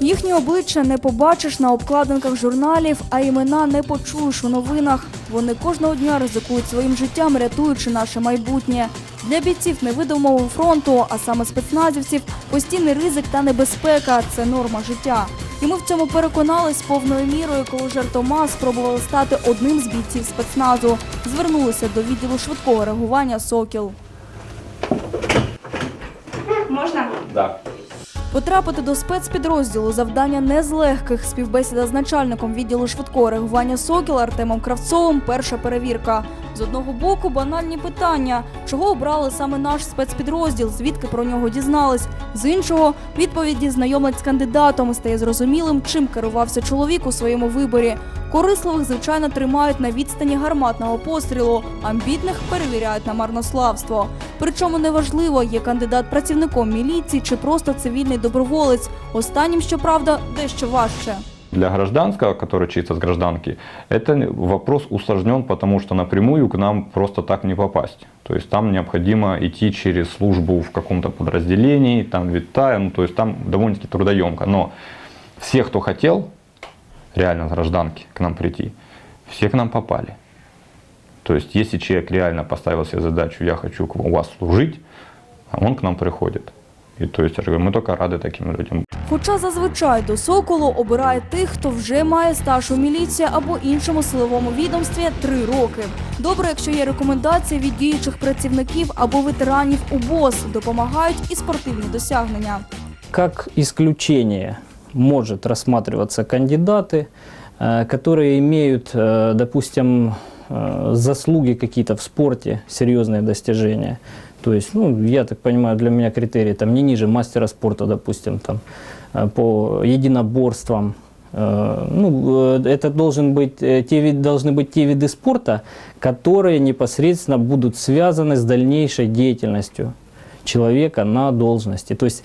Їхні обличчя не побачиш на обкладинках журналів, а імена не почуєш у новинах. Вони кожного дня ризикують своїм життям, рятуючи наше майбутнє. Для бійців невидимого фронту, а саме спецназівців, постійний ризик та небезпека це норма життя. І ми в цьому переконались повною мірою, коли жертома спробували стати одним з бійців спецназу. Звернулися до відділу швидкого реагування Сокіл. Можна? Да. Потрапити до спецпідрозділу завдання не з легких. Співбесіда з начальником відділу швидкого реагування Сокіл Артемом Кравцовим. Перша перевірка. З одного боку банальні питання: чого обрали саме наш спецпідрозділ, звідки про нього дізнались. З іншого відповіді знайомить з кандидатом і стає зрозумілим, чим керувався чоловік у своєму виборі. Корисливих, звичайно, тримають на відстані гарматного пострілу, амбітних перевіряють на марнославство. Причому неважливо, є кандидат працівником міліції чи просто цивільний доброволець. Останнім, щоправда, дещо важче. Для гражданского, который чисто с гражданки, это вопрос усложнен, потому что напрямую к нам просто так не попасть. То есть там необходимо идти через службу в каком-то подразделении, там витая, ну то есть там довольно-таки трудоемко. Но все, кто хотел реально с гражданки к нам прийти, все к нам попали. То есть если человек реально поставил себе задачу, я хочу у вас служить, а он к нам приходит. И то есть, я же говорю, мы только рады таким людям. Хоча зазвичай до соколу обирає тих, хто вже має стаж у міліції або іншому силовому відомстві три роки. Добре, якщо є рекомендації від діючих працівників або ветеранів УБОС, допомагають і спортивні досягнення. Как исключение может рассматриваться кандидаты, э, которые имеют, э, допустим, э, заслуги какие-то в спорте, серьезные достижения. То есть, ну, я так понимаю, для меня критерий там не ниже мастера спорта, допустим, там, по единоборствам. Ну, это должен быть, те, должны быть те виды спорта, которые непосредственно будут связаны с дальнейшей деятельностью человека на должности. То есть,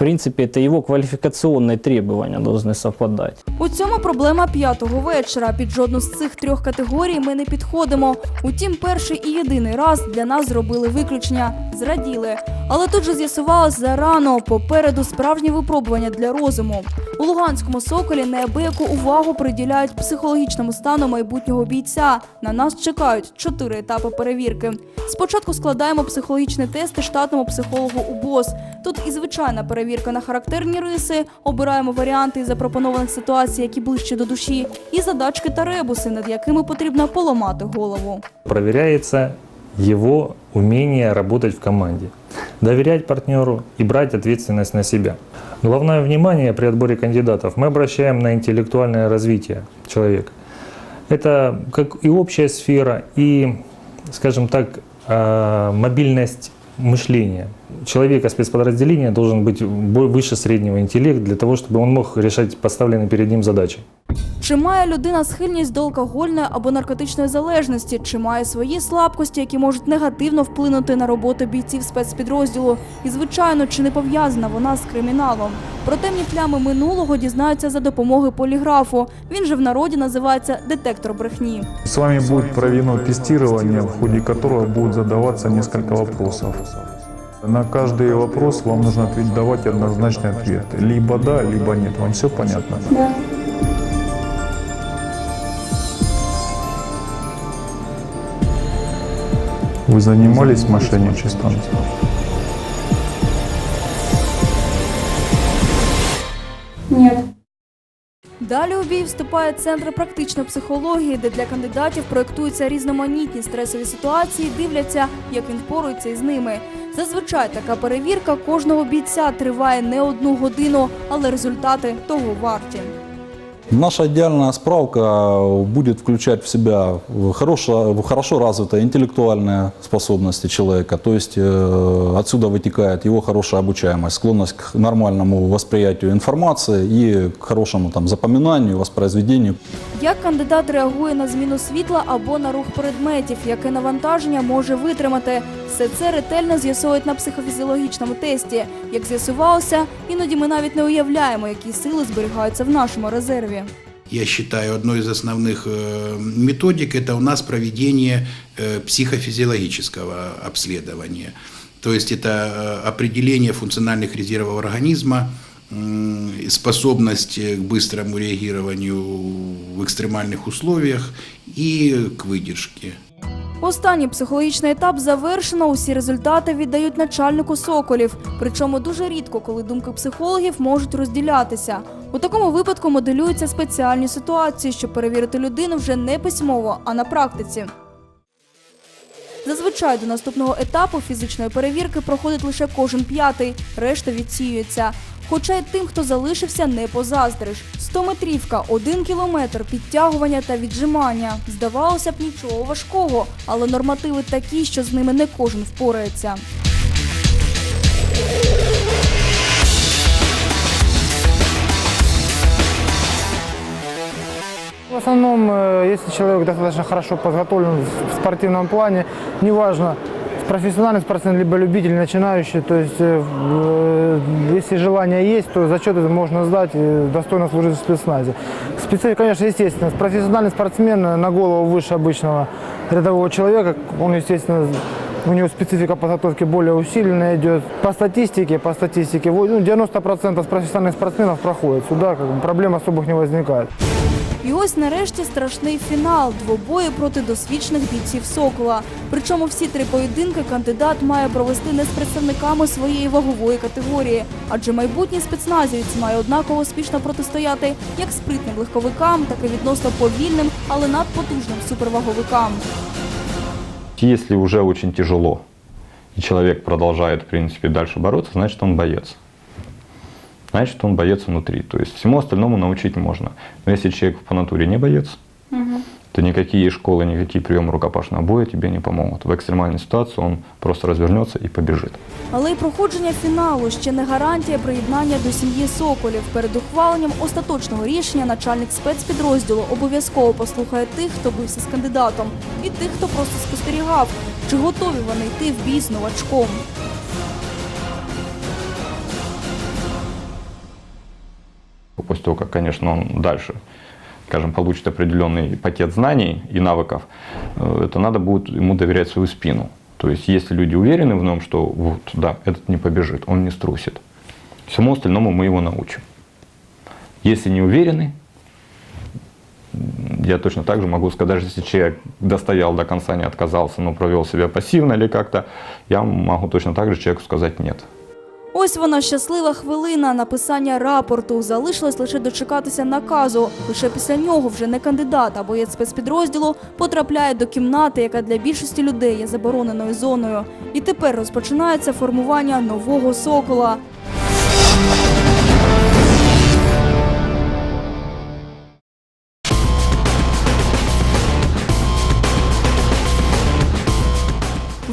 принципе, это его квалификационные требования должны совпадать. У цьому проблема п'ятого вечора. Під жодну з цих трьох категорій ми не підходимо. Утім, перший і єдиний раз для нас зробили виключення. Зраділи. Але тут же з'ясувалось зарано. Попереду справжнє випробування для розуму. У Луганському соколі неабияку увагу приділяють психологічному стану майбутнього бійця. На нас чекають чотири етапи перевірки. Спочатку складаємо психологічні тести штатному психологу УБОС. Тут і звичайна перевірка на характерні риси, обираємо варіанти із запропонованих ситуацій, які ближче до душі, і задачки та ребуси, над якими потрібно поламати голову. проверяется его умение работать в команде, доверять партнеру и брать ответственность на себя. Главное внимание при отборе кандидатов мы обращаем на интеллектуальное развитие человека. Это как и общая сфера, и, скажем так, э, мобильность мышления. Человека спецподразделения должен быть выше среднего интеллект для того, чтобы он мог решать поставленные перед ним задачи. Чи має людина схильність до алкогольної або наркотичної залежності, чи має свої слабкості, які можуть негативно вплинути на роботу бійців спецпідрозділу? І, звичайно, чи не пов'язана вона з криміналом? Про темні плями минулого дізнаються за допомогою поліграфу. Він же в народі називається детектор брехні. С вами будет проведено тестирование, в ходе которого будут задаваться несколько вопросов. На каждый вопрос вам нужно давать однозначный ответ. Либо да, либо нет. Вам все понятно? Да. Вы занимались мошенничеством? Нет. Далі у бій вступає центр практичної психології, де для кандидатів проєктуються різноманітні стресові ситуації, дивляться, як він впорується із ними. Зазвичай така перевірка кожного бійця триває не одну годину, але результати того варті. Наша идеальная справка будет включать в себя хорошо, хорошо развитые интеллектуальные способности человека, то есть э, отсюда вытекает его хорошая обучаемость, склонность к нормальному восприятию информации и к хорошему там, запоминанию, воспроизведению. Як кандидат реагує на зміну світла або на рух предметів, яке навантаження може витримати? Все це ретельно з'ясовують на психофізіологічному тесті. Як з'ясувалося, іноді ми навіть не уявляємо, які сили зберігаються в нашому резерві. я считаю, одной из основных э, методик это у нас проведение э, психофизиологического обследования. То есть это э, определение функциональных резервов организма, м, способность э, к быстрому реагированию в экстремальных условиях и к выдержке. Останній психологічний етап завершено. Усі результати віддають начальнику соколів. Причому дуже рідко, коли думки психологів можуть розділятися. У такому випадку моделюються спеціальні ситуації, щоб перевірити людину вже не письмово, а на практиці. Зазвичай до наступного етапу фізичної перевірки проходить лише кожен п'ятий, решта відсіюється. Хоча й тим, хто залишився, не позаздриш. 100-метрівка, один кілометр, підтягування та віджимання. Здавалося б, нічого важкого, але нормативи такі, що з ними не кожен впорається. В основном, э, если человек достаточно хорошо подготовлен в спортивном плане, неважно, профессиональный спортсмен, либо любитель, начинающий, то есть э, э, если желание есть, то зачет это можно сдать и достойно служить в спецназе. Специфика, конечно, естественно. Профессиональный спортсмен на голову выше обычного рядового человека, он, естественно, у него специфика подготовки более усиленная идет. По статистике, по статистике, ну, 90% профессиональных спортсменов проходят сюда, как бы, проблем особых не возникает. І ось нарешті страшний фінал двобої проти досвідчених бійців Сокола. Причому всі три поєдинки кандидат має провести не з представниками своєї вагової категорії, адже майбутній спецназівець має однаково успішно протистояти як спритним легковикам, так і відносно повільним, але надпотужним суперваговикам. Если уже очень тяжело, и человек продолжает, в принципе, дальше бороться, значит, он боец Значит, он боец внутри. То есть всему остальному научить можно. Но если человек по натуре не боец, то никакие школы, никакие приемы рукопашного боя тебе не помогут. В экстремальной ситуации он просто развернется и побежит. Але й проходження фіналу ще не гарантія приєднання до сім'ї Соколів. Перед ухваленням остаточного рішення начальник спецпідрозділу обов'язково послухає тих, хто бився з кандидатом, і тих, хто просто спостерігав, чи готові вони йти в бій з новачком. После того, как, конечно, он дальше, скажем, получит определенный пакет знаний и навыков, э, это надо будет ему доверять свою спину. То есть, если люди уверены в нем, что вот, да, этот не побежит, он не струсит. Всему остальному мы его научим. Если не уверены, я точно так же могу сказать, даже если человек достоял до конца, не отказался, но провел себя пассивно или как-то, я могу точно так же человеку сказать нет. Ось вона щаслива хвилина написання рапорту. Залишилось лише дочекатися наказу. Лише після нього вже не кандидат, а боєць спецпідрозділу потрапляє до кімнати, яка для більшості людей є забороненою зоною. І тепер розпочинається формування нового сокола.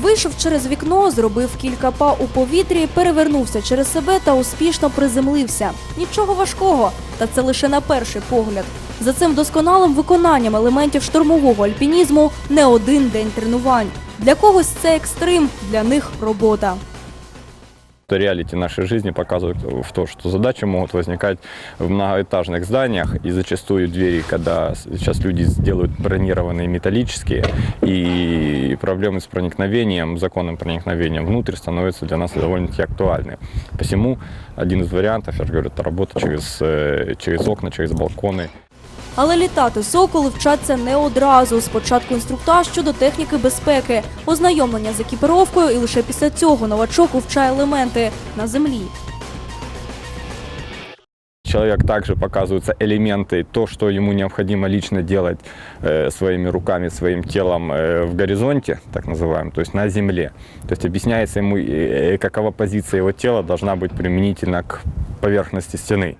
Вийшов через вікно, зробив кілька па у повітрі, перевернувся через себе та успішно приземлився. Нічого важкого, та це лише на перший погляд. За цим досконалим виконанням елементів штурмового альпінізму не один день тренувань. Для когось це екстрим, для них робота. То реалити нашей жизни показывают в то, что задачи могут возникать в многоэтажных зданиях, и зачастую двери, когда сейчас люди делают бронированные металлические, и проблемы с проникновением, законным проникновением внутрь становятся для нас довольно-таки актуальны. Посему один из вариантов, я же говорю, это работа через, э, через окна, через балконы. Але літати соколи вчаться не одразу. Спочатку інструктаж щодо техніки безпеки, ознайомлення з екіпіровкою, і лише після цього новачок вивчає елементи на землі. Человек также показываются элементы, то, что ему необходимо лично делать э, своими руками, своим телом э, в горизонте, так называемом, то есть на земле. То есть объясняется ему, э, какова позиция его тела должна быть применительно к поверхности стены.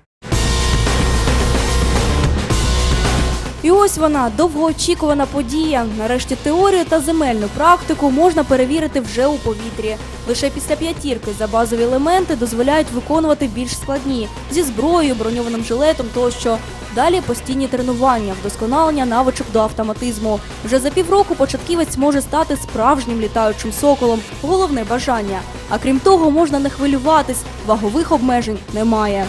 І ось вона довгоочікувана подія. Нарешті теорію та земельну практику можна перевірити вже у повітрі. Лише після п'ятірки за базові елементи дозволяють виконувати більш складні зі зброєю, броньованим жилетом тощо. Далі постійні тренування, вдосконалення навичок до автоматизму. Вже за півроку початківець може стати справжнім літаючим соколом. Головне бажання. А крім того, можна не хвилюватись, вагових обмежень немає.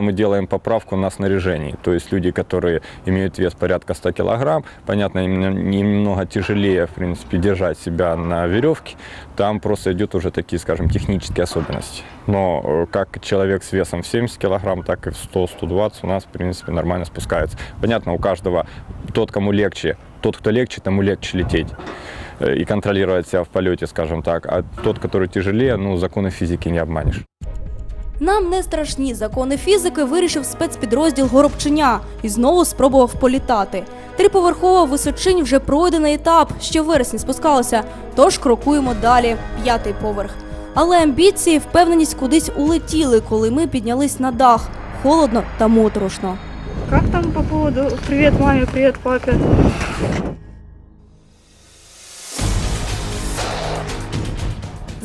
Мы делаем поправку на снаряжении. То есть люди, которые имеют вес порядка 100 килограмм, понятно, им не- немного тяжелее, в принципе, держать себя на веревке. Там просто идет уже такие, скажем, технические особенности. Но э, как человек с весом в 70 килограмм, так и в 100-120 у нас, в принципе, нормально спускается. Понятно, у каждого тот, кому легче, тот, кто легче, тому легче лететь э, и контролировать себя в полете, скажем так. А тот, который тяжелее, ну, законы физики не обманешь. Нам не страшні закони фізики вирішив спецпідрозділ Горобчиня і знову спробував політати. Триповерхова височинь вже пройдений етап, ще в вересні спускалося. Тож крокуємо далі, п'ятий поверх. Але амбіції, впевненість кудись улетіли, коли ми піднялись на дах. Холодно та моторошно. Как там по поводу «Привет маме, привет папе»?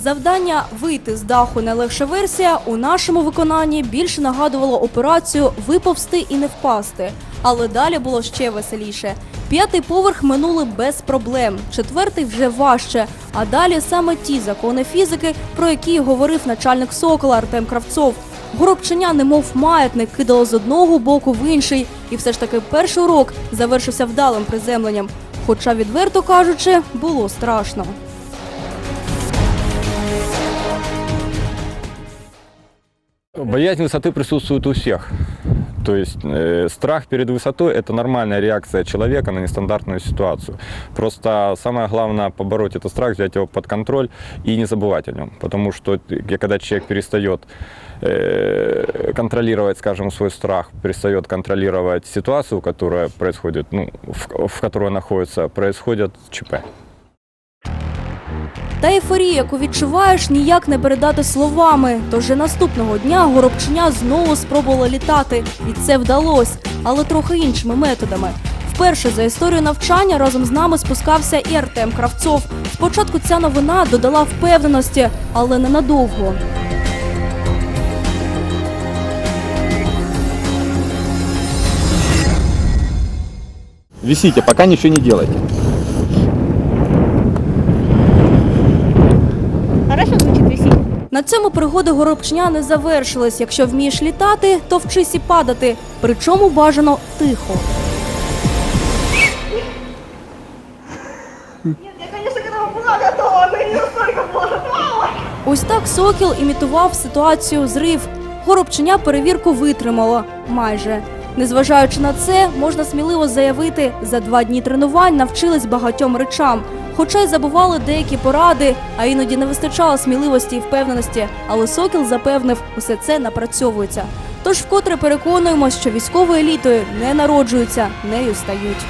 Завдання вийти з даху найлегша версія у нашому виконанні більше нагадувало операцію виповзти і не впасти. Але далі було ще веселіше. П'ятий поверх минули без проблем, четвертий вже важче. А далі саме ті закони фізики, про які говорив начальник сокола Артем Кравцов. Горобчиня, немов маятник, кидало з одного боку в інший, і все ж таки перший урок завершився вдалим приземленням. Хоча, відверто кажучи, було страшно. Боязнь высоты присутствует у всех. То есть э, страх перед высотой – это нормальная реакция человека на нестандартную ситуацию. Просто самое главное – побороть этот страх, взять его под контроль и не забывать о нем. Потому что ты- когда человек перестает э, контролировать, скажем, свой страх, перестает контролировать ситуацию, которая происходит, ну, в, в которой находится, происходит ЧП. Та ейфорія, яку відчуваєш, ніяк не передати словами. Тож вже наступного дня горобчиня знову спробувала літати, і це вдалося, але трохи іншими методами. Вперше за історію навчання разом з нами спускався і Артем Кравцов. Спочатку ця новина додала впевненості, але ненадовго. Висите, пока ничего не делайте. На цьому пригоди горобчиня не завершились. Якщо вмієш літати, то вчись і падати. Причому бажано тихо. Я, конечно, к этому была готова, но не настолько была готова. Ось так Сокіл імітував ситуацію зрив. Горобчиня перевірку витримало майже. Незважаючи на це, можна сміливо заявити, за два дні тренувань навчились багатьом речам. Хоча й забували деякі поради, а іноді не вистачало сміливості і впевненості. Але Сокіл запевнив, усе це напрацьовується. Тож вкотре переконуємо, що військовою елітою не народжуються, нею стають.